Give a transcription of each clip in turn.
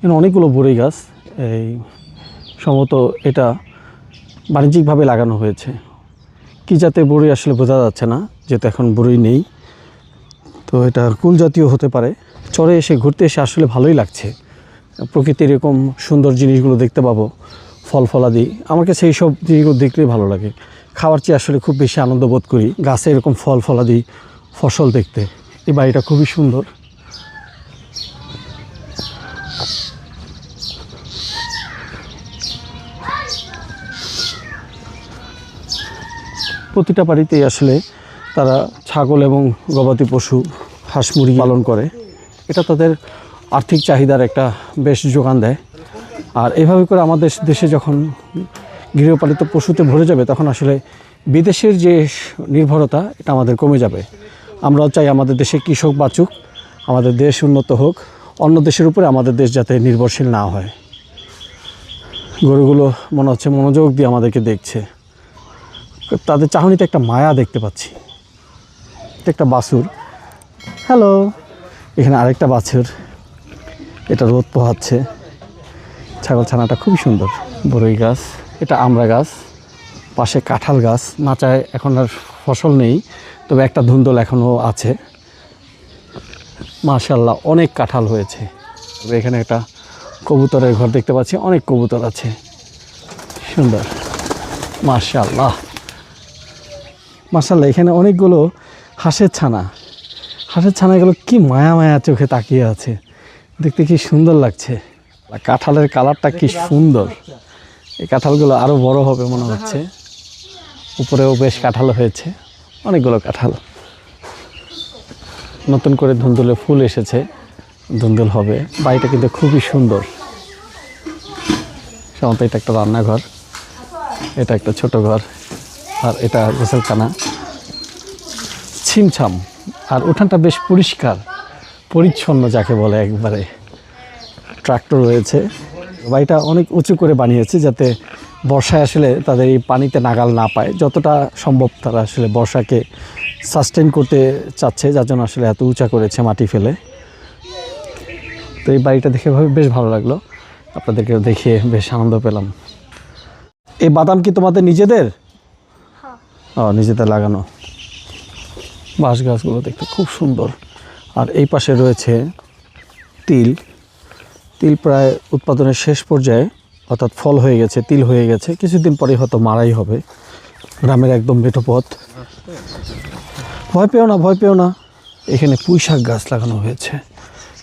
এখানে অনেকগুলো বড়ই গাছ। এই সম্ভবত এটা বাণিজ্যিকভাবে লাগানো হয়েছে। কি জাতের বড়ি আসলে বোঝা যাচ্ছে না, যেহেতু এখন বড়ই নেই। তো এটা কুল জাতীয় হতে পারে। চরে এসে ঘুরতে এসে আসলে ভালোই লাগছে। প্রকৃতির এরকম সুন্দর জিনিসগুলো দেখতে পাবো, ফল ফলাদি। আমার কাছে এই সব জিনিসগুলো দেখলেই ভালো লাগে। খাওয়ার চেয়ে আসলে খুব বেশি আনন্দ বোধ করি। গাছে এরকম ফল ফলাদি, ফসল দেখতে। এই বাড়িটা খুবই সুন্দর। প্রতিটা বাড়িতেই আসলে তারা ছাগল এবং গবাদি পশু, হাঁস মুরগি পালন করে। এটা তাদের আর্থিক চাহিদার একটা বেশ যোগান দেয়। আর এভাবে করে আমাদের দেশে যখন গৃহপালিত পশুতে ভরে যাবে, তখন আসলে বিদেশের যে নির্ভরতা, এটা আমাদের কমে যাবে। আমরাও চাই আমাদের দেশে কৃষক বাঁচুক, আমাদের দেশ উন্নত হোক, অন্য দেশের উপরে আমাদের দেশ যাতে নির্ভরশীল না হয়। গরুগুলো মনে হচ্ছে মনোযোগ দিয়ে আমাদেরকে দেখছে। তাদের চাহনিতে একটা মায়া দেখতে পাচ্ছি। একটা বাছুর। হ্যালো। এখানে আরেকটা বাছুর। এটা রোদ পোহাচ্ছে। ছাগল ছানাটা খুবই সুন্দর। বড়ই গাছ। এটা আমড়া গাছ। পাশে কাঁঠাল গাছ। মাচায় এখন আর ফসল নেই। তবে একটা ধুন্দল এখনও আছে। মাশাল্লাহ অনেক কাঁঠাল হয়েছে। তবে এখানে একটা কবুতরের ঘর দেখতে পাচ্ছি। অনেক কবুতর আছে। সুন্দর। মাশাল্লাহ মাশাল্লাহ এখানে অনেকগুলো হাঁসের ছানা। হাঁসের ছানাগুলো কি মায়া মায়া চোখে তাকিয়ে আছে। দেখতে কি সুন্দর লাগছে। কাঁঠালের কালারটা কি সুন্দর। এই কাঁঠালগুলো আরও বড় হবে মনে হচ্ছে। উপরেও বেশ কাঁঠাল হয়েছে। অনেকগুলো কাঁঠাল। নতুন করে ধুন্দুলে ফুল এসেছে। ধুন্দুল হবে। বাড়িটা কিন্তু খুবই সুন্দর। সাধারণত এটা একটা রান্নাঘর। এটা একটা ছোট ঘর। আর এটা গোসলখানা ছিমছাম। আর উঠানটা বেশ পরিষ্কার, পরিচ্ছন্ন যাকে বলে একবারে। ট্রাক্টর রয়েছে। বাড়িটা অনেক উঁচু করে বানিয়েছে যাতে বর্ষায় আসলে তাদের এই পানিতে নাগাল না পায়। যতটা সম্ভব তারা আসলে বর্ষাকে সাস্টেন করতে চাচ্ছে, যার জন্য আসলে এত উঁচা করেছে মাটি ফেলে। তো এই বাড়িটা দেখে ভাবে বেশ ভালো লাগল। আপনাদেরকে দেখে বেশ আনন্দ পেলাম। এই বাদাম কি তোমাদের নিজেদের? নিজেদের লাগানো। বাঁশ গাছগুলো দেখতে খুব সুন্দর। আর এই পাশে রয়েছে তিল। তিল প্রায় উৎপাদনের শেষ পর্যায়ে, অর্থাৎ ফল হয়ে গেছে, তিল হয়ে গেছে। কিছুদিন পরে হয়তো মারাই হবে। গ্রামের একদম বেটো পথ। ভয় পেও না, ভয় পেও না। এখানে পুঁই শাক গাছ লাগানো হয়েছে।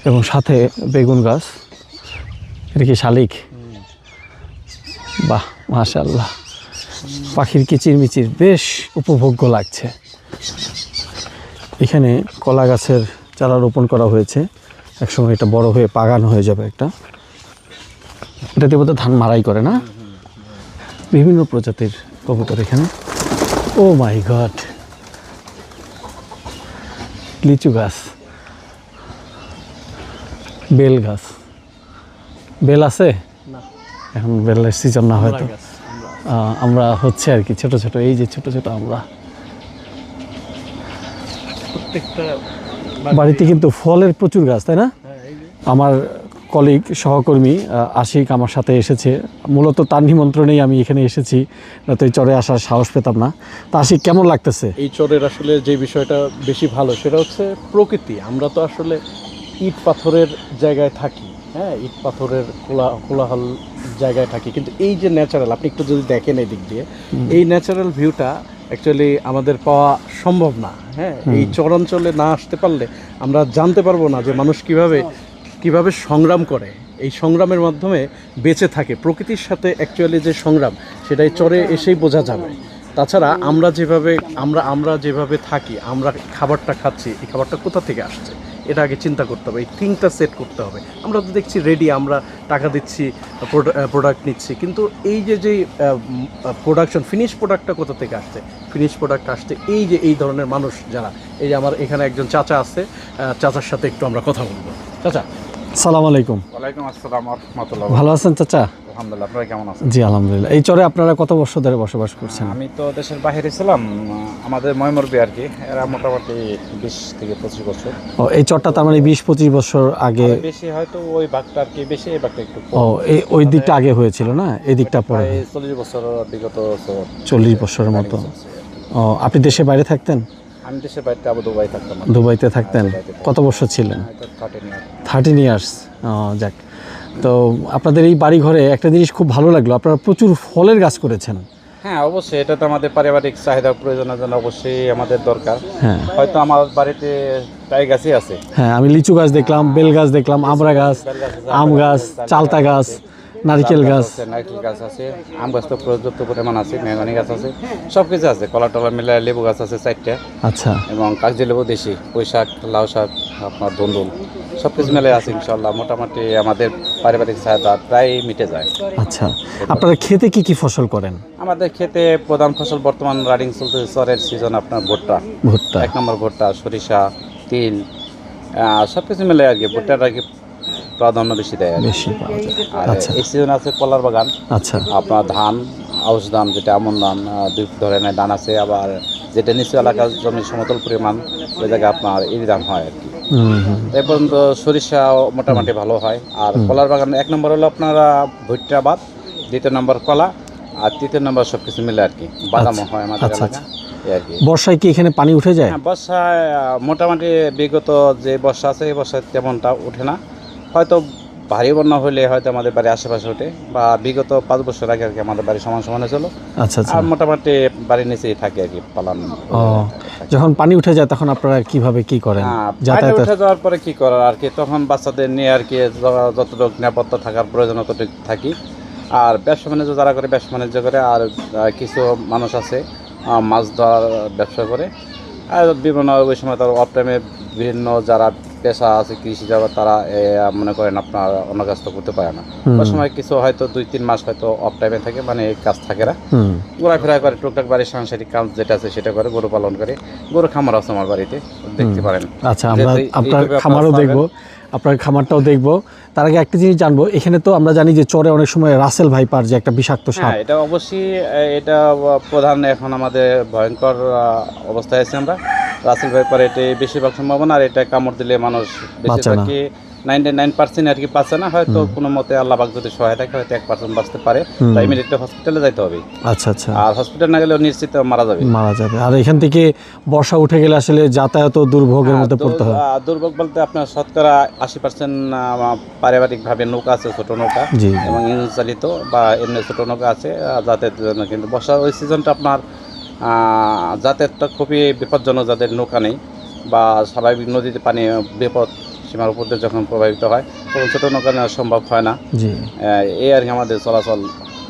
এবং সাথে বেগুন গাছ। এটা কি শালিক? বাহ মাশাল্লাহ পাখির কিচিরমিচির বেশ উপভোগ্য লাগছে। এখানে কলা গাছের চারা রোপণ করা হয়েছে। একসময় এটা বড় হয়ে পাগানো হয়ে যাবে একটা। এটাতে বোধহয় ধান মারাই করে না? বিভিন্ন প্রজাতির কবুতর এখানে। Oh my god! লিচু গাছ। বেল গাছ। বেল আছে? এখন বেলের সিজন না হয়তো। আমরা হচ্ছে আর কি ছোট ছোট এই যে ছোট ছোট আমরা। বাড়িতে কিন্তু ফলের প্রচুর গাছ তাই না? আমার কলিগ সহকর্মী আশিক আমার সাথে এসেছে। মূলত তার নিমন্ত্রণেই আমি এখানে এসেছি নয়তো এই চরে আসার সাহস পেতাম না। তা আশিক কেমন লাগতেছে? এই চরের আসলে যে বিষয়টা বেশি ভালো সেটা হচ্ছে প্রকৃতি। আমরা তো আসলে ইট পাথরের জায়গায় থাকি হ্যাঁ? ইট পাথরের কোলা কোলাহল জায়গায় থাকি। কিন্তু এই যে ন্যাচারাল আপনি একটু যদি দেখেন এই দিক দিয়ে এই ন্যাচারাল ভিউটা অ্যাকচুয়ালি আমাদের পাওয়া সম্ভব না হ্যাঁ? এই চরাঞ্চলে না আসতে পারলে আমরা জানতে পারব না যে মানুষ কীভাবে কীভাবে সংগ্রাম করে। এই সংগ্রামের মাধ্যমে বেঁচে থাকে। প্রকৃতির সাথে অ্যাকচুয়ালি যে সংগ্রাম সেটাই চরে এসেই বোঝা যাবে। তাছাড়া আমরা যেভাবে আমরা আমরা যেভাবে থাকি আমরা খাবারটা খাচ্ছি এই খাবারটা কোথা থেকে আসছে? এটা আগে চিন্তা করতে হবে, এই থিংটা সেট করতে হবে। আমরা তো দেখছি রেডি আমরা টাকা দিচ্ছি প্রোডাক্ট নিচ্ছি। কিন্তু এই যে যে প্রোডাকশন ফিনিশ প্রোডাক্টটা কোথা থেকে আসছে? ফিনিশ প্রোডাক্ট আসছে এই যে, এই ধরনের মানুষ যারা। এই যে, আমার এখানে একজন চাচা আছে চাচার সাথে একটু আমরা কথা বলব। চাচা সালাম আলাইকুম। ওয়ালাইকুম আসসালাম রহমতুল্লাহ ভালো আছেন চাচা? আলহামদুলিল্লাহ আপনারা কেমন আছেন? জি আলহামদুলিল্লাহ। এই চরে আপনারা কত বছর ধরে বসবাস করছেন? আমি তো দেশের বাইরে ছিলাম আমাদের ময়মরবি আর কি। এরা মোটামুটি বিশ থেকে পঁচিশ বছর। ও এই চরটা তার মানে বিশ পঁচিশ বছর আগে বেশি হয়তো ওই ভাগটা আর কি বেশি এই ভাগটা একটু ও এই ওই দিকটা আগে হয়েছিল না? এই দিকটা পরে। চল্লিশ বছর বিগত চল্লিশ বছরের মতো। ও আপনি দেশে বাইরে থাকতেন? আমি দেশের বাড়িতে আবু দুবাই থাকতাম। দুবাইতে থাকতেন? কত বছর ছিলেন? থার্টিন থার্টিন ইয়ার্স যাক। তো আপনাদের এই বাড়ি ঘরে একটা জিনিস খুব ভালো লাগল আপনারা প্রচুর ফলের গাছ করেছেন। হ্যাঁ অবশ্যই এটা তো আমাদের পারিবারিক চাহিদা প্রয়োজনের জন্য অবশ্যই আমাদের দরকার। হ্যাঁ। হয়তো আমার বাড়িতে টাই গাছই আছে। হ্যাঁ আমি লিচু গাছ দেখলাম বেল গাছ দেখলাম আমড়া গাছ আম গাছ চালতা গাছ। নারকেল গাছ। আছে, নারকেল গাছ আছে আম গাছ তো পর্যাপ্ত পরিমাণ আছে মেহগানি গাছ আছে সব কিছু আছে কলা টলা মিলে লেবু গাছ আছে চারটে। আচ্ছা। এবং কাগজি লেবু দেশি পুঁই শাক লাউ শাক আপনার ধুন্দুল সব কিছু মিলে আছে ইনশাল্লাহ মোটামুটি আমাদের পারিবারিক চাহিদা প্রায় মিটে যায়। আচ্ছা আপনারা খেতে কি কি ফসল করেন? আমাদের খেতে প্রধান ফসল বর্তমান রানিং চলতেছে চরের সিজন আপনার ভুট্টা। ভুট্টা। এক নম্বর ভুট্টা সরিষা তিল সব কিছু মিলে আর কি ভুট্টাটা আর কি প্রাধান্য বেশি দেয় আর বেশি পাওয়া যায়। আর আচ্ছা। এই সিজন আছে কলার বাগান। আচ্ছা। আপনার ধান আউশ ধান যেটা আমন ধান দুই ধরনের ধান আছে আবার যেটা নিচু এলাকার জমি সমতল পরিমাণ ওই জায়গায় আপনার ইরি ধান হয় আর কি। এই পর্যন্ত সরিষা মোটামুটি ভালো হয়। আর কলার বাগান এক নম্বর হলো আপনারা ভুট্টা বাদ দ্বিতীয় নম্বর কলা আর তৃতীয় নম্বর সব কিছু মিলে আর কি। বাদামও হয় আমাদের আচ্ছা, এলাকা কি। বর্ষায় কি এখানে পানি উঠে যায়? হ্যাঁ বর্ষায় মোটামুটি বিগত যে বর্ষা আছে এই বর্ষায় তেমনটা ওঠে না। হয়তো ভারী বন্যা হলে হয়তো আমাদের বাড়ির আশেপাশে ওঠে বা বিগত পাঁচ বছর আগে আর কি আমাদের বাড়ি সমান সমান ছিল আচ্ছা আচ্ছা। আর মোটামুটি বাড়ির নিচেই থাকে আর কি পালান। ও যখন পানি উঠে যায় তখন আপনারা কীভাবে কি করেন? হ্যাঁ, বাইরে যাতায়াত উঠে যাওয়ার পরে কি করার আর কি? তখন বাচ্চাদের নিয়ে আর কি য- যতটুকু নিরাপত্তা থাকার প্রয়োজন ততটুকু থাকি। আর ব্যবসা বাণিজ্য যারা করে ব্যবসা বাণিজ্য করে আর আহ, কিছু মানুষ আছে আহ, মাছ ধরার ব্যবসা করে। আর বিভিন্ন ওই সময় তার অফ টাইমে বিভিন্ন যারা পেশা আছে কৃষি যারা তারা মনে করেন আপনার অন্য কাজ তো করতে পারে না। ওই সময় কিছু হয়তো দুই তিন মাস হয়তো অফ টাইমে থাকে মানে কাজ থাকে না। ঘোরাফেরা করে টুকটাক বাড়ির সাংসারিক কাজ যেটা আছে সেটা করে গরু পালন করে। গরু খামার আছে আমার বাড়িতে দেখতে পারেন। আচ্ছা আমরা আপনার খামারও। দেখব আপনার খামারটাও দেখব। তার আগে একটা জিনিস জানব এখানে তো আমরা জানি যে চরে অনেক সময় রাসেল ভাইপার যে একটা বিষাক্ত সাপ। হ্যাঁ এটা অবশ্যই এটা প্রধান এখন আমাদের ভয়ঙ্কর অবস্থায় আছে আমরা। রাসেল ভাইপার এটা বেশিরভাগ সম্ভাবনা আর এটা কামড় দিলে মানুষ বেশিরভাগই নাইনটি নাইন পার্সেন্ট আর কি পাচ্ছে না। হয়তো কোনো মতে আল্লাহবাক যদি সহায় থাকে হয়তো এক পার্সেন্ট বাঁচতে পারে। তাই ইমিডিয়েটলি হসপিটালে যাইতে হবে। আচ্ছা আচ্ছা। আর হসপিটাল না গেলেও নিশ্চিত মারা যাবে। মারা যাবে। আর এখান থেকে বর্ষা উঠে গেলে আসলে যাতায়াত দুর্ভোগের মধ্যে পড়তে হয়। দুর্ভোগ বলতে আপনার শতকরা আশি পার্সেন্ট পারিবারিকভাবে নৌকা আছে ছোট নৌকা এবং ইঞ্জিন চালিত বা এমনি ছোট নৌকা আছে যাতায়াতের জন্য। কিন্তু বর্ষার ওই সিজনটা আপনার যাতায়াতটা খুবই বিপজ্জনক যাদের নৌকা নেই বা স্বাভাবিক নদীতে পানি বিপদ সীমার উপর দিয়ে যখন প্রভাবিত হয় তখন ছোটো নৌকা নেওয়া সম্ভব হয় না। এই আর কি আমাদের চলাচল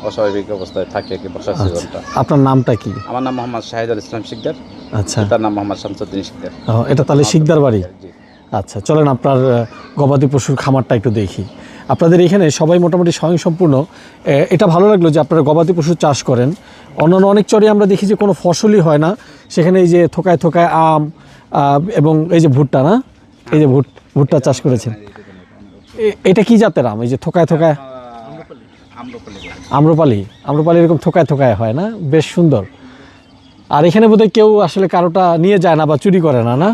অস্বাভাবিক অবস্থায় থাকে আর কি বর্ষার আচ্ছা। সিজনটা আপনার নামটা কি? আমার নাম মোহাম্মদ শাহিদুল ইসলাম শিকদার। আচ্ছা। তার নাম মোহাম্মদ শামসুদ্দিন শিকদার। ও, এটা তাহলে শিকদার বাড়ি? আচ্ছা চলেন আপনার গবাদি পশুর খামারটা একটু দেখি। আপনাদের এখানে সবাই মোটামুটি স্বয়ংসম্পূর্ণ। এটা ভালো লাগল যে আপনারা গবাদি পশু চাষ করেন। অন্যান্য অনেক চরে আমরা দেখি যে কোনো ফসলই হয় না। সেখানে এই যে থোকায় থোকায় আম এবং এই যে ভুট্টা না? এই যে ভুট ভুট্টা চাষ করেছেন। এটা কি জাতের আম? এই যে থোকায় থোকায় আম্রপালি। আম্রপালি এরকম থোকায় থোকায় হয় না? বেশ সুন্দর। আর এখানে বোধহয় কেউ আসলে কারোটা নিয়ে যায় না বা চুরি করে না না?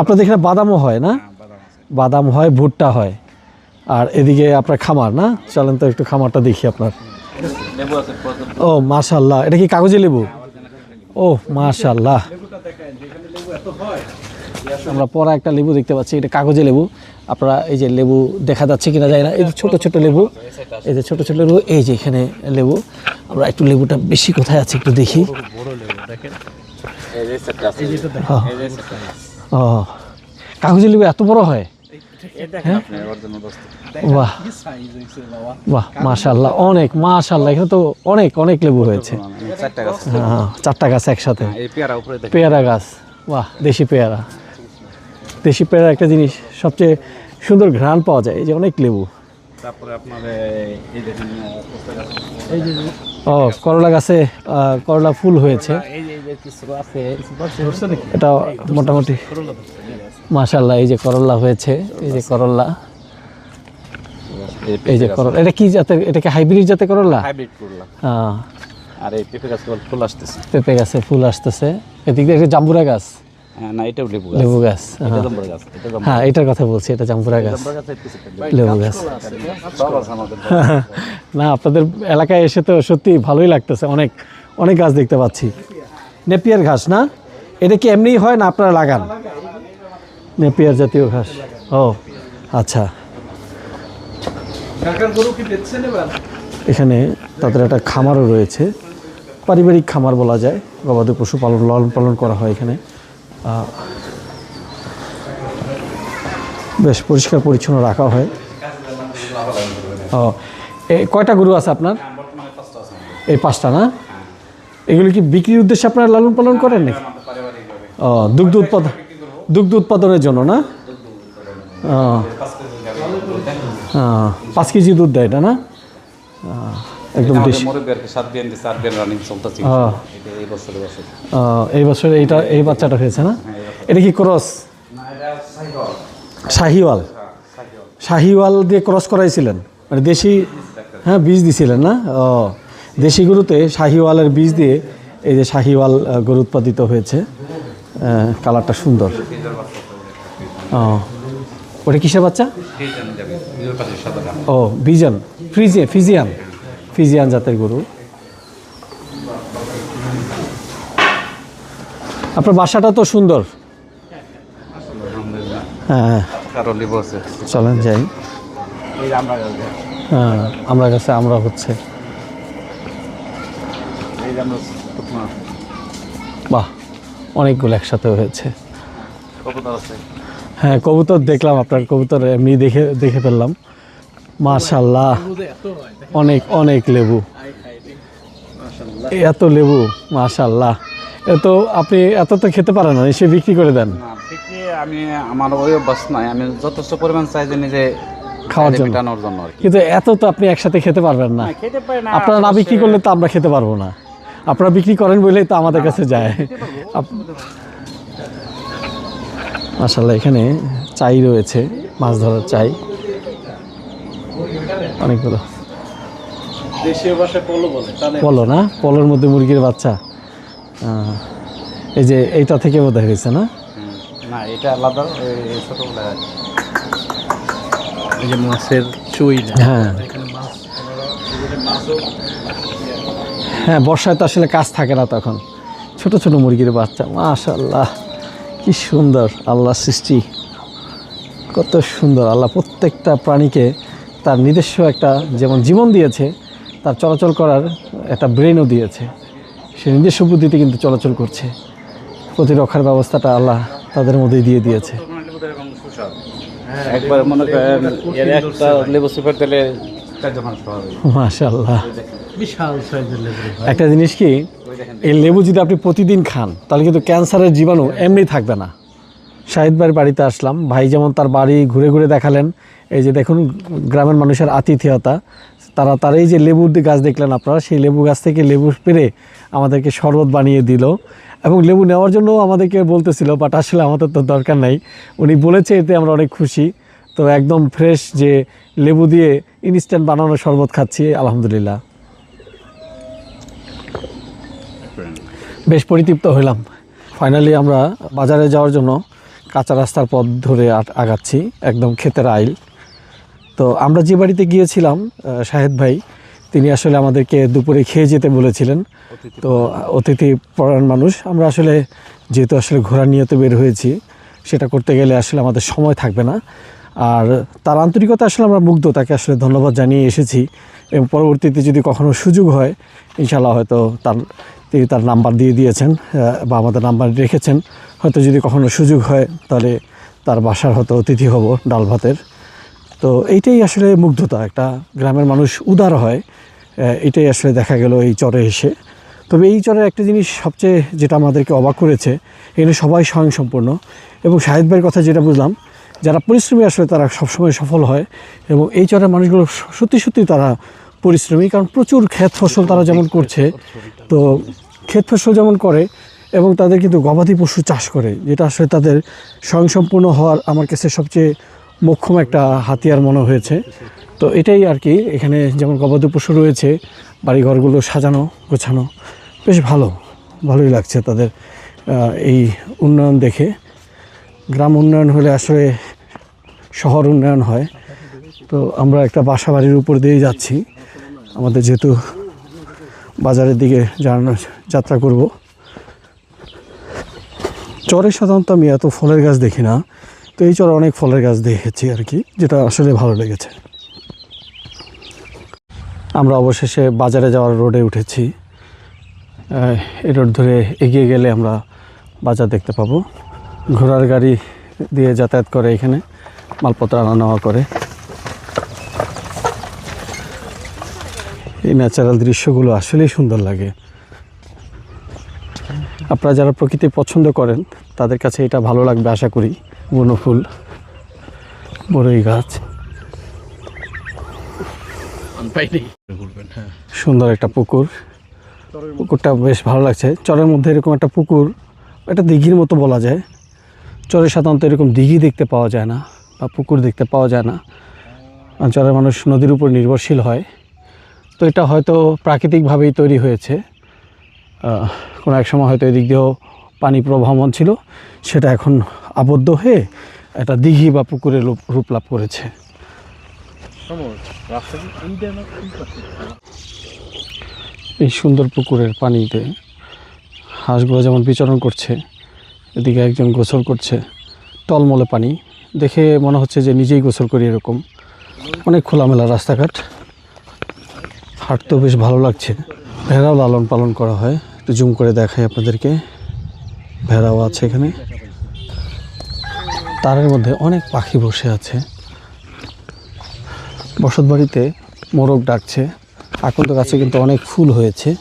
আপনাদের এখানে বাদামও হয় না? বাদাম হয় ভুট্টা হয়। আর এদিকে আপনার খামার না? চলেন তো একটু খামারটা দেখি আপনার। ও মাশাল্লাহ এটা কি কাগজে লেবু? ও মাশাল্লাহ আমরা পরা একটা লেবু দেখতে পাচ্ছি। এটা কাগজে লেবু। আপনারা এই যে লেবু দেখা যাচ্ছে কিনা যায় না। এই যে ছোট ছোট লেবু। এই যে ছোটো ছোটো লেবু এই যে এখানে লেবু। আমরা একটু লেবুটা বেশি কোথায় আছে একটু দেখি। ও কাগজে লেবু এত বড় হয়? বস্তু। বাহ। বাহ মাশাল্লাহ অনেক মাশাল্লাহ এখানে তো অনেক অনেক লেবু হয়েছে। চারটা গাছ। হ্যাঁ চারটা গাছ একসাথে। পেয়ারা উপরে দেখেন। পেয়ারা গাছ বাহ দেশি পেয়ারা। দেশি পেয়ারা একটা জিনিস সবচেয়ে সুন্দর ঘ্রাণ পাওয়া যায় এই যে অনেক লেবু। ও করলা গাছে করলা ফুল হয়েছে। এই যে- এই যে কিছু আছে, এটা মোটামুটি মাশাল্লাহ এই যে করলা হয়েছে এই যে করলা। এই যে করলা। এটা কি জাতের এটাকে হাইব্রিড জাতের করলা? হাইব্রিড করলাম আহ, আর এই পেঁপে গাছ ফুল আসতেছে। পেঁপে গাছে ফুল আসতেছে। এদিক দিয়ে একটা জাম্বুরা গাছ। হ্যাঁ, না এটাও লেবু গাছ। লেবু গাছ এটা হ্যাঁ। গাছ এটা জম্বুরা হ্যাঁ এটার কথা বলছি এটা জাম্বুরা গাছ। লেবু গাছ না আপনাদের এলাকায় এসে তো সত্যি ভালোই লাগতেছে অনেক অনেক গাছ দেখতে পাচ্ছি। নেপিয়ার ঘাস না? এটা কি এমনিই হয় না আপনারা লাগান? নেপিয়ার জাতীয় ঘাস। ও আচ্ছা। এখানে তাদের একটা খামারও রয়েছে। পারিবারিক খামার বলা যায়। গবাদি পশু পালন লালন পালন করা হয় এখানে। বেশ পরিষ্কার পরিচ্ছন্ন রাখা হয়। ও কয়টা গরু আছে আপনার? এই পাঁচটা না? এগুলো কি বিক্রির উদ্দেশ্যে আপনারা লালন পালন করেন নাকি? ও দুগ্ধ উৎপাদন দুগ্ধ উৎপাদনের জন্য না? পাঁচ কেজি দুধ দেয় এটা না? একদম দেশি। এই বছর। এইটা এই বাচ্চাটা হয়েছে না? এটা কি ক্রস শাহিওয়াল। শাহিওয়াল? দিয়ে ক্রস করাইছিলেন? মানে দেশি হ্যাঁ বীজ দিছিলেন না? ও দেশি গরুতে শাহিওয়ালের বীজ দিয়ে এই যে শাহিওয়াল গরু উৎপাদিত হয়েছে। কালারটা সুন্দর। ও, ওটা কিসের বাচ্চা? ও বিজন ফ্রিজে, ফিজিয়ান ফিজিয়ান জাতের গরু। আপনার বাসাটা তো সুন্দর। হ্যাঁ। চলেন যাই। হ্যাঁ আমরা কাছে আমরা হচ্ছে এই যে আমরা শুকনো বাহ অনেকগুলো একসাথে হয়েছে। হ্যাঁ কবুতর দেখলাম আপনার কবুতর এমনি দেখে দেখে ফেললাম। মাশাল্লাহ অনেক অনেক লেবু। এত লেবু মাশাল্লাহ এত আপনি এত তো খেতে পারেন না এসে বিক্রি করে দেন। আমি আমার ওই অভ্যাস নাই। আমি যথেষ্ট পরিমাণ চাই যে নিজে খাওয়ার জন্য। কিন্তু এত তো আপনি একসাথে খেতে পারবেন না। খেতে না আপনারা না বিক্রি করলে তো আমরা খেতে পারব না। আপনারা বিক্রি করেন বলেই তো আমাদের কাছে যায়। মাশাল্লাহ এখানে চাই রয়েছে মাছ ধরার চাই। অনেকগুলো পলো না? পলোর মধ্যে মুরগির বাচ্চা। এই যে এইটা থেকে বোধ হয়েছে না? না এটা আলাদা এই যে মাছের চুই হ্যাঁ। হ্যাঁ বর্ষায় তো আসলে কাজ থাকে না তখন। ছোট ছোট মুরগির বাচ্চা মাশাল্লাহ কি সুন্দর আল্লাহ সৃষ্টি। কত সুন্দর আল্লাহ প্রত্যেকটা প্রাণীকে তার নিজস্ব একটা যেমন জীবন দিয়েছে তার চলাচল করার একটা ব্রেনও দিয়েছে। সে নিজস্ব বুদ্ধিতে কিন্তু চলাচল করছে। প্রতিরক্ষার ব্যবস্থাটা আল্লাহ তাদের মধ্যেই দিয়ে দিয়েছে। একবার মনে করেন এর একটা লেবু। মাশাল্লাহ বিশাল সাইজের একটা জিনিস কি এই লেবু যদি আপনি প্রতিদিন খান, তাহলে কিন্তু ক্যান্সারের জীবাণু এমনি থাকবে না। শাহিদ ভাইয়ের বাড়িতে আসলাম, ভাই যেমন তার বাড়ি ঘুরে ঘুরে দেখালেন, এই যে দেখুন গ্রামের মানুষের আতিথেয়তা, তারা তার এই যে লেবুর গাছ দেখলেন আপনারা, সেই লেবু গাছ থেকে লেবু পেরে আমাদেরকে শরবত বানিয়ে দিল এবং লেবু নেওয়ার জন্য আমাদেরকে বলতেছিল, বাট আসলে আমাদের তো দরকার নাই। উনি বলেছে, এতে আমরা অনেক খুশি। তো একদম ফ্রেশ যে লেবু দিয়ে ইনস্ট্যান্ট বানানো শরবত খাচ্ছি, আলহামদুলিল্লাহ। বেশ পরিতৃপ্ত হইলাম। ফাইনালি আমরা বাজারে যাওয়ার জন্য কাঁচা রাস্তার পথ ধরে আগাচ্ছি একদম ক্ষেতের আইল। তো আমরা যে বাড়িতে গিয়েছিলাম শাহেদ ভাই তিনি আসলে আমাদেরকে দুপুরে খেয়ে যেতে বলেছিলেন। তো অতিথি পরায়ণ মানুষ আমরা আসলে যেহেতু আসলে ঘোরার নিয়তে বের হয়েছি সেটা করতে গেলে আসলে আমাদের সময় থাকবে না। আর তার আন্তরিকতা আসলে আমরা মুগ্ধ তাকে আসলে ধন্যবাদ জানিয়ে এসেছি। এবং পরবর্তীতে যদি কখনো সুযোগ হয় ইনশাল্লাহ হয়তো তার তিনি তার নাম্বার দিয়ে দিয়েছেন বা আমাদের নাম্বার রেখেছেন। হয়তো যদি কখনো সুযোগ হয়, তাহলে তার বাসার হয়তো অতিথি হব ডাল ভাতের। তো এইটাই আসলে মুগ্ধতা, একটা গ্রামের মানুষ উদার হয় এটাই আসলে দেখা গেল এই চরে এসে। তবে এই চরের একটা জিনিস সবচেয়ে যেটা আমাদেরকে অবাক করেছে এখানে সবাই স্বয়ংসম্পূর্ণ। এবং শাহিদ ভাইয়ের কথা যেটা বুঝলাম, যারা পরিশ্রমী আসলে তারা সবসময় সফল হয়, এবং এই চরের মানুষগুলো সত্যি সত্যি তারা পরিশ্রমী, কারণ প্রচুর ক্ষেত ফসল তারা যেমন করছে, তো ক্ষেত ফসল যেমন করে এবং তাদের কিন্তু গবাদি পশু চাষ করে, যেটা আসলে তাদের স্বয়ংসম্পূর্ণ হওয়ার আমার কাছে সবচেয়ে মোক্ষম একটা হাতিয়ার মনে হয়েছে। তো এটাই আর কি, এখানে যেমন গবাদি পশু রয়েছে, বাড়িঘরগুলো সাজানো, গোছানো, বেশ ভালো, ভালোই লাগছে তাদের এই উন্নয়ন দেখে। গ্রাম উন্নয়ন হলে আসলে শহর উন্নয়ন হয়। তো আমরা একটা বাসা বাড়ির উপর দিয়ে যাচ্ছি। আমাদের যেহেতু বাজারের দিকে যাত্রা করব। চরে সাধারণত আমি এত ফলের গাছ দেখি না। তো এই চরে অনেক ফলের গাছ দেখেছি আর কি, যেটা আসলে ভালো লেগেছে। আমরা অবশেষে বাজারে যাওয়ার রোডে উঠেছি। এই রোড ধরে এগিয়ে গেলে আমরা বাজার দেখতে পাবো। ঘোড়ার গাড়ি দিয়ে যাতায়াত করে এখানে, মালপত্র আনা নেওয়া করে। এই ন্যাচারাল দৃশ্যগুলো আসলেই সুন্দর লাগে। আপনারা যারা প্রকৃতি পছন্দ করেন, তাদের কাছে এটা ভালো লাগবে আশা করি। বনফুল বড়ই গাছ। সুন্দর একটা পুকুর। পুকুরটা বেশ ভালো লাগছে। চরের মধ্যে এরকম একটা পুকুর এটা দিঘির মতো বলা যায়। চরে সাধারণত এরকম দিঘি দেখতে পাওয়া যায় না বা পুকুর দেখতে পাওয়া যায় না। চরের মানুষ নদীর উপর নির্ভরশীল হয়। তো এটা হয়তো প্রাকৃতিকভাবেই তৈরি হয়েছে। কোনো এক সময় হয়তো এদিক দিয়েও পানি প্রবাহমান ছিল, সেটা এখন আবদ্ধ হয়ে একটা দিঘি বা পুকুরে রূপ- লাভ করেছে। এই সুন্দর পুকুরের পানিতে হাঁসগুলো যেমন বিচরণ করছে, এদিকে একজন গোসল করছে, টলমলে পানি। দেখে মনে হচ্ছে যে নিজেই গোসল করি এরকম। অনেক খোলামেলা রাস্তাঘাট। হাঁটতেও বেশ ভালো লাগছে। ভেড়াও লালন পালন করা হয়। একটু জুম করে দেখাই আপনাদেরকে। ভেড়াও আছে এখানে। তারের মধ্যে অনেক পাখি বসে আছে। বসত বাড়িতে মোরগ ডাকছে। আকন্দ গাছে কিন্তু অনেক ফুল হয়েছে।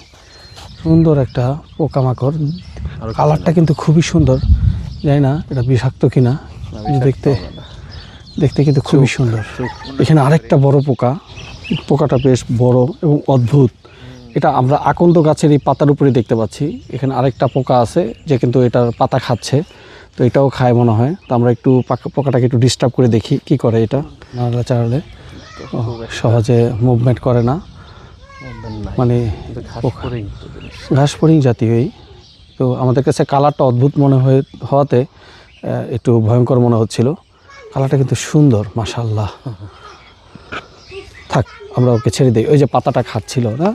সুন্দর একটা পোকামাকড়। কালারটা কিন্তু খুবই সুন্দর। জানি না এটা বিষাক্ত কিনা। দেখতে দেখতে কিন্তু খুবই সুন্দর। এখানে আরেকটা বড় পোকা। পোকাটা বেশ বড় এবং অদ্ভুত। এটা আমরা আকন্দ গাছের এই পাতার উপরে দেখতে পাচ্ছি। এখানে আরেকটা পোকা আছে যে কিন্তু এটার পাতা খাচ্ছে। তো এটাও খায় মনে হয়। তো আমরা একটু পাকা- পোকাটাকে একটু ডিস্টার্ব করে দেখি কি করে এটা। নাড়া চাড়লে। সহজে মুভমেন্ট করে না। মানে ঘাস ফড়িং জাতীয়ই তো আমাদের কাছে কালারটা অদ্ভুত মনে হয়ে হওয়াতে একটু ভয়ঙ্কর মনে হচ্ছিল। কালারটা কিন্তু সুন্দর মাশাল্লাহ থাক, আমরা ওকে ছেড়ে দিই। ওই যে পাতাটা খাচ্ছিল, না?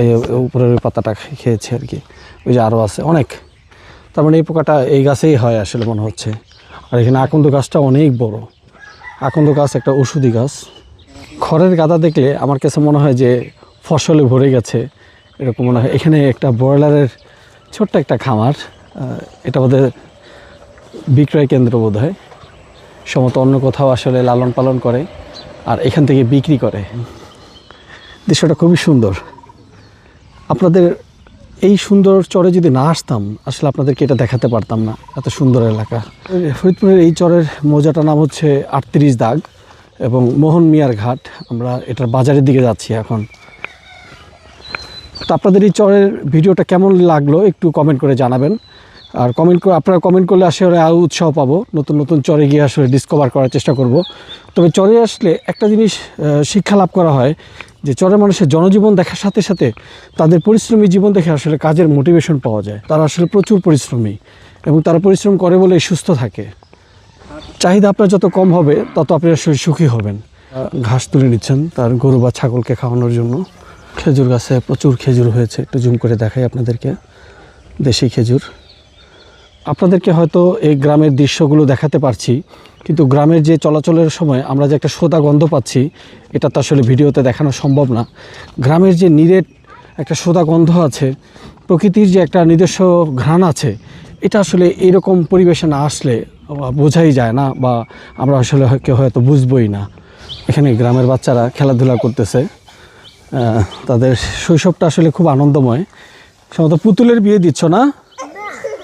এই উপরের ওই পাতাটা খেয়েছে আর কি। ওই যে আরও আছে, অনেক। তার মানে এই পোকাটা এই গাছেই হয় আসলে মনে হচ্ছে। আর এখানে আকন্দ গাছটা অনেক বড়। আকন্দ গাছ একটা ওষুধি গাছ। খড়ের গাদা দেখলে আমার কাছে মনে হয় যে ফসলে ভরে গেছে। এরকম মনে হয়। এখানে একটা ব্রয়লারের ছোট্ট একটা খামার। এটা বোধহয় বিক্রয় কেন্দ্র বোধ হয় সমত অন্য কোথাও আসলে লালন পালন করে। আর এখান থেকে বিক্রি করে। দৃশ্যটা খুবই সুন্দর। আপনাদের এই সুন্দর চরে যদি না আসতাম, আসলে আপনাদেরকে এটা দেখাতে পারতাম না, এত সুন্দর এলাকা। ফরিদপুরের এই চরের মৌজাটার নাম হচ্ছে আটত্রিশ দাগ এবং মোহন মিয়ার ঘাট। আমরা এটার বাজারের দিকে যাচ্ছি এখন। তো আপনাদের এই চরের ভিডিওটা কেমন লাগল একটু কমেন্ট করে জানাবেন। আর কমেন্ট করে আপনারা কমেন্ট করলে আসলে আরও উৎসাহ পাবো। নতুন নতুন চরে গিয়ে আসলে ডিসকভার করার চেষ্টা করব। তবে চরে আসলে একটা জিনিস শিক্ষা লাভ করা হয় যে চরের মানুষের জনজীবন দেখার সাথে সাথে তাদের পরিশ্রমী জীবন দেখে আসলে কাজের মোটিভেশন পাওয়া যায়। তারা আসলে প্রচুর পরিশ্রমী এবং তারা পরিশ্রম করে বলে সুস্থ থাকে। চাহিদা আপনার যত কম হবে, তত আপনি আসলে সুখী হবেন। ঘাস তুলে নিচ্ছেন তার গরু বা ছাগলকে খাওয়ানোর জন্য। খেজুর গাছে প্রচুর খেজুর হয়েছে, একটু জুম করে দেখাই আপনাদেরকে। দেশি খেজুর। আপনাদেরকে হয়তো এই গ্রামের দৃশ্যগুলো দেখাতে পারছি, কিন্তু গ্রামের যে চলাচলের সময় আমরা যে একটা সোদা গন্ধ পাচ্ছি, এটা তো আসলে ভিডিওতে দেখানো সম্ভব না। গ্রামের যে নিরেট একটা সোদা গন্ধ আছে, প্রকৃতির যে একটা নিজস্ব ঘ্রাণ আছে, এটা আসলে এরকম পরিবেশে না আসলে বোঝাই যায় না বা আমরা আসলে কেউ হয়তো বুঝবই না। এখানে গ্রামের বাচ্চারা খেলাধুলা করতেছে তাদের শৈশবটা আসলে খুব আনন্দময়। সম্ভবত পুতুলের বিয়ে দিচ্ছ না?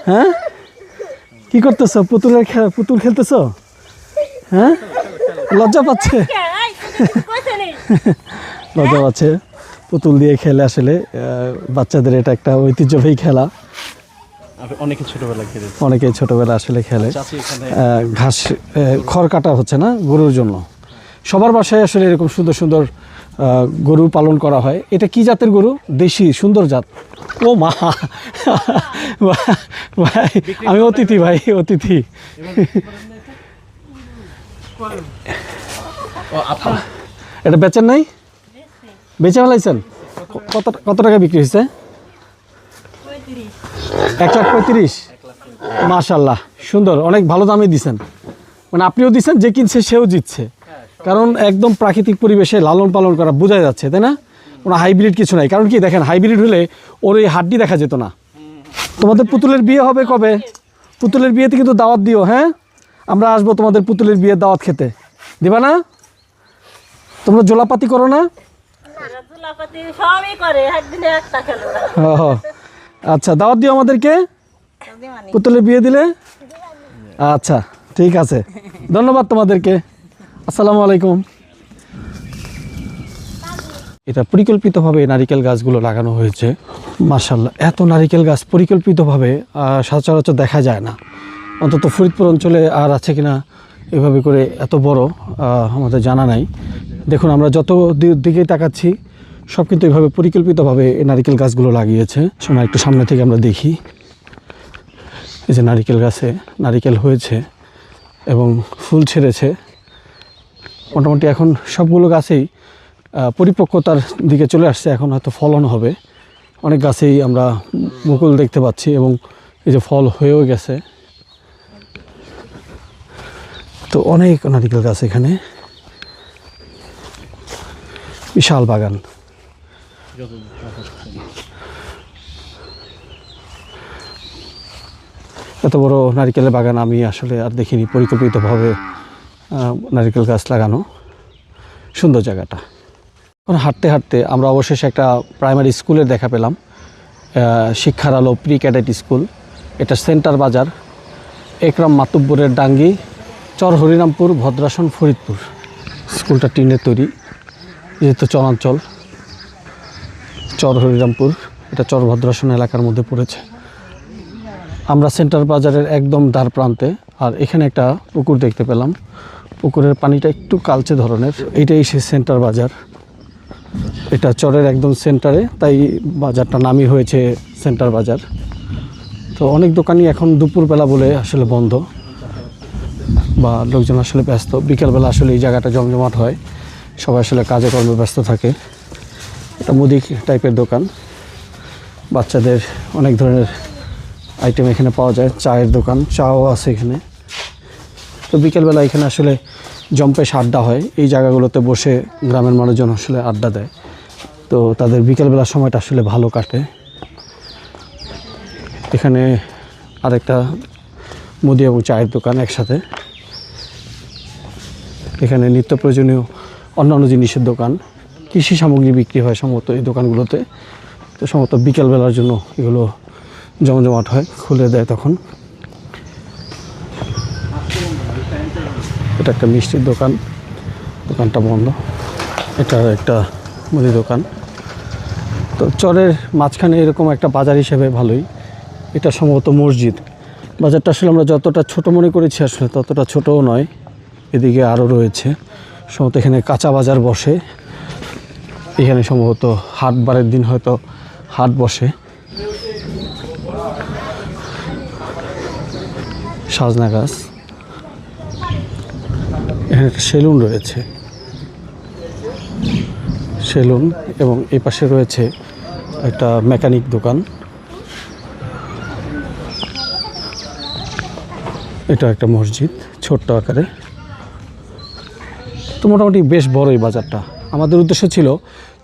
হ্যাঁ? কি করতেছো? পুতুলের পুতুল খেলতেছো? হ্যাঁ? লজ্জা পাচ্ছে? লজ্জা পাচ্ছে। পুতুল দিয়ে খেলে আসলে বাচ্চাদের এটা একটা ঐতিহ্যবাহী খেলা। অনেকে ছোটবেলায় খেলেছে। অনেকে ছোটবেলা আসলে খেলে। ঘাস খড় কাটা হচ্ছে না গরুর জন্য? সবার বাসায় আসলে এরকম সুন্দর সুন্দর গরু পালন করা হয়। এটা কি জাতের গরু? দেশি, সুন্দর জাত। ও মা। ভাই, আমি অতিথি, ভাই, অতিথি। এটা বেচেন নাই? বেচে ফেলাইছেন? কত কত টাকা বিক্রি হয়েছে? এক লাখ পঁয়ত্রিশ। মাশাল্লাহ সুন্দর। অনেক ভালো দামে দিছেন। মানে আপনিও দিচ্ছেন যে কিনছে সেও জিতছে। কারণ একদম প্রাকৃতিক পরিবেশে লালন পালন করা বোঝা যাচ্ছে তাই না? কোনো হাইব্রিড কিছু নাই। কারণ কি দেখেন হাইব্রিড হলে ওর এই হাড্ডি দেখা যেত না। তোমাদের পুতুলের বিয়ে হবে কবে? পুতুলের বিয়েতে কিন্তু দাওয়াত দিও হ্যাঁ? আমরা আসব তোমাদের পুতুলের বিয়ের দাওয়াত খেতে। দিবা না? তোমরা জোলাপাতি করো না? আচ্ছা দাওয়াত দিও আমাদেরকে? পুতুলের বিয়ে দিলে? আচ্ছা ঠিক আছে। ধন্যবাদ তোমাদেরকে। আসসালামু আলাইকুম। এটা পরিকল্পিতভাবে নারিকেল গাছগুলো লাগানো হয়েছে। মার্শাল্লাহ এত নারিকেল গাছ পরিকল্পিতভাবে সচরাচর দেখা যায় না। অন্তত ফরিদপুর অঞ্চলে আর আছে কিনা এভাবে করে এত বড় আমাদের জানা নাই। দেখুন, আমরা যত দি- দিকে তাকাচ্ছি, সব কিন্তু এভাবে পরিকল্পিতভাবে এই নারিকেল গাছগুলো লাগিয়েছে। সময় একটু সামনে থেকে আমরা দেখি। এই যে নারিকেল গাছে নারিকেল হয়েছে এবং ফুল ছেড়েছে। মোটামুটি এখন সবগুলো গাছেই পরিপক্কতার দিকে চলে আসছে, এখন হয়তো ফলন হবে। অনেক গাছেই আমরা মুকুল দেখতে পাচ্ছি এবং এই যে ফল হয়েও গেছে। তো অনেক নারিকেল গাছ এখানে। বিশাল বাগান। এত বড় নারিকেলের বাগান আমি আসলে আর দেখিনি, পরিকল্পিতভাবে নারিকেল গাছ লাগানো। সুন্দর জায়গাটা। এখন হাঁটতে হাঁটতে আমরা অবশেষে একটা প্রাইমারি স্কুলের দেখা পেলাম। শিক্ষার আলো প্রি ক্যাডেট স্কুল। এটা সেন্টার বাজার, একরাম মাতুব্বরের ডাঙ্গি, চর হরিরামপুর, ভদ্রাসন, ফরিদপুর। স্কুলটা টিনের তৈরি, যেহেতু চরাঞ্চল। চর হরিরামপুর, এটা চর ভদ্রাসন এলাকার মধ্যে পড়েছে। আমরা সেন্টার বাজারের একদম দ্বার প্রান্তে, আর এখানে একটা পুকুর দেখতে পেলাম। পুকুরের পানিটা একটু কালচে ধরনের। এইটাই সে সেন্টার বাজার। এটা চরের একদম সেন্টারে, তাই বাজারটা নামই হয়েছে সেন্টার বাজার। তো অনেক দোকানই এখন দুপুরবেলা বলে আসলে বন্ধ বা লোকজন আসলে ব্যস্ত। বিকেলবেলা আসলে এই জায়গাটা জমজমাট হয়। সবাই আসলে কাজে কর্মে ব্যস্ত থাকে। এটা মুদি টাইপের দোকান। বাচ্চাদের অনেক ধরনের আইটেম এখানে পাওয়া যায়। চায়ের দোকান, চাও আছে এখানে। তো বিকেলবেলা এখানে আসলে জম্পেশ আড্ডা হয়। এই জায়গাগুলোতে বসে গ্রামের মানুষজন আসলে আড্ডা দেয়। তো তাদের বিকেলবেলার সময়টা আসলে ভালো কাটে। এখানে আরেকটা মুদি এবং চায়ের দোকান একসাথে। এখানে নিত্য প্রয়োজনীয় অন্যান্য জিনিসের দোকান। কৃষি সামগ্রী বিক্রি হয় সম্ভবত এই দোকানগুলোতে। তো সম্ভবত বিকেলবেলার জন্য এগুলো জমজমাট হয়, খুলে দেয় তখন। এটা একটা মিষ্টির দোকান। দোকানটা বন্ধ। এটা একটা মুদি দোকান। তো চরের মাঝখানে এরকম একটা বাজার হিসেবে ভালোই। এটা সম্ভবত মসজিদ। বাজারটা আসলে আমরা যতটা ছোট মনে করেছি আসলে ততটা ছোটও নয়। এদিকে আরও রয়েছে। সম্ভবত এখানে কাঁচা বাজার বসে। এখানে সম্ভবত হাট বারের দিন হয়তো হাট বসে। সাজনা গাছ। এখানে একটা সেলুন রয়েছে। সেলুন এবং এই পাশে রয়েছে একটা মেকানিক দোকান। এটা একটা মসজিদ, ছোট্ট আকারে। তো মোটামুটি বেশ বড় এই বাজারটা। আমাদের উদ্দেশ্য ছিল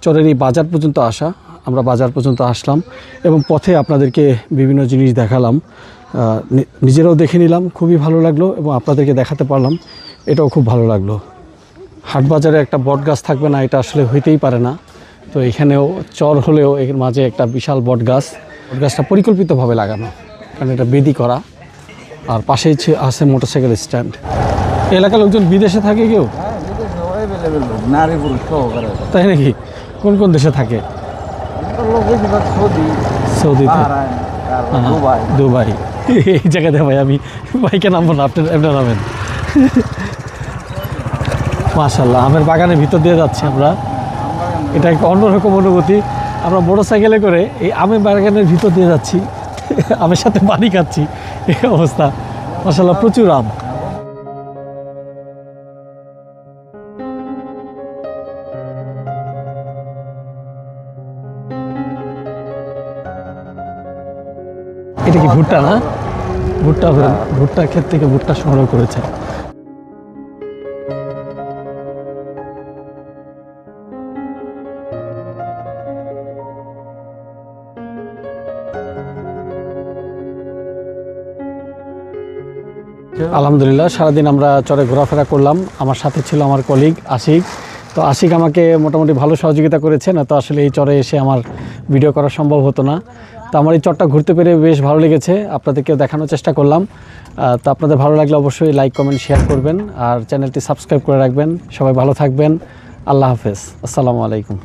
চরের এই বাজার পর্যন্ত আসা। আমরা বাজার পর্যন্ত আসলাম এবং পথে আপনাদেরকে বিভিন্ন জিনিস দেখালাম। নিজেরাও দেখে নিলাম খুবই ভালো লাগল এবং আপনাদেরকে দেখাতে পারলাম। এটাও খুব ভালো লাগল। হাট বাজারে একটা বট গাছ থাকবে না এটা আসলে হইতেই পারে না। তো এখানেও চর হলেও এর মাঝে একটা বিশাল বট গাছ। বট গাছটা পরিকল্পিতভাবে লাগানো কারণ এটা বেদি করা। আর পাশেই আছে মোটরসাইকেল স্ট্যান্ড। এলাকার লোকজন বিদেশে থাকে কেউ? নারী পুরুষ তাই নাকি? কোন কোন দেশে থাকে? Saudi Dubai. দুবাই। এই জায়গাতে ভাই, আমি বাইকে নামবো না আপনার আপনার নামেন। মাশাল্লাহ আমের বাগানের ভিতর দিয়ে যাচ্ছি আমরা। এটা একটা অন্যরকম অনুভূতি। আমরা মোটর সাইকেলে করে এই আমের বাগানের ভিতর দিয়ে যাচ্ছি। আমের সাথে পানি খাচ্ছি। এই অবস্থা। মাশাল্লাহ প্রচুর আম। এটা কি ভুট্টা না? ভুট্টা ভুট্টা ক্ষেত থেকে ভুট্টা সংগ্রহ করেছে। আলহামদুলিল্লাহ, সারাদিন আমরা চরে ঘোরাফেরা করলাম। আমার সাথে ছিল আমার কলিগ আশিক। তো আশিক আমাকে মোটামুটি ভালো সহযোগিতা করেছে না তো আসলে এই চরে এসে আমার ভিডিও করা সম্ভব হতো না। তো আমার এই চটটা ঘুরতে পেরে বেশ ভালো লেগেছে। আপনাদেরকে দেখানোর চেষ্টা করলাম। তো আপনাদের ভালো লাগলে অবশ্যই লাইক কমেন্ট শেয়ার করবেন। আর চ্যানেলটি সাবস্ক্রাইব করে রাখবেন। সবাই ভালো থাকবেন। আল্লাহ হাফেজ। আসসালামু আলাইকুম।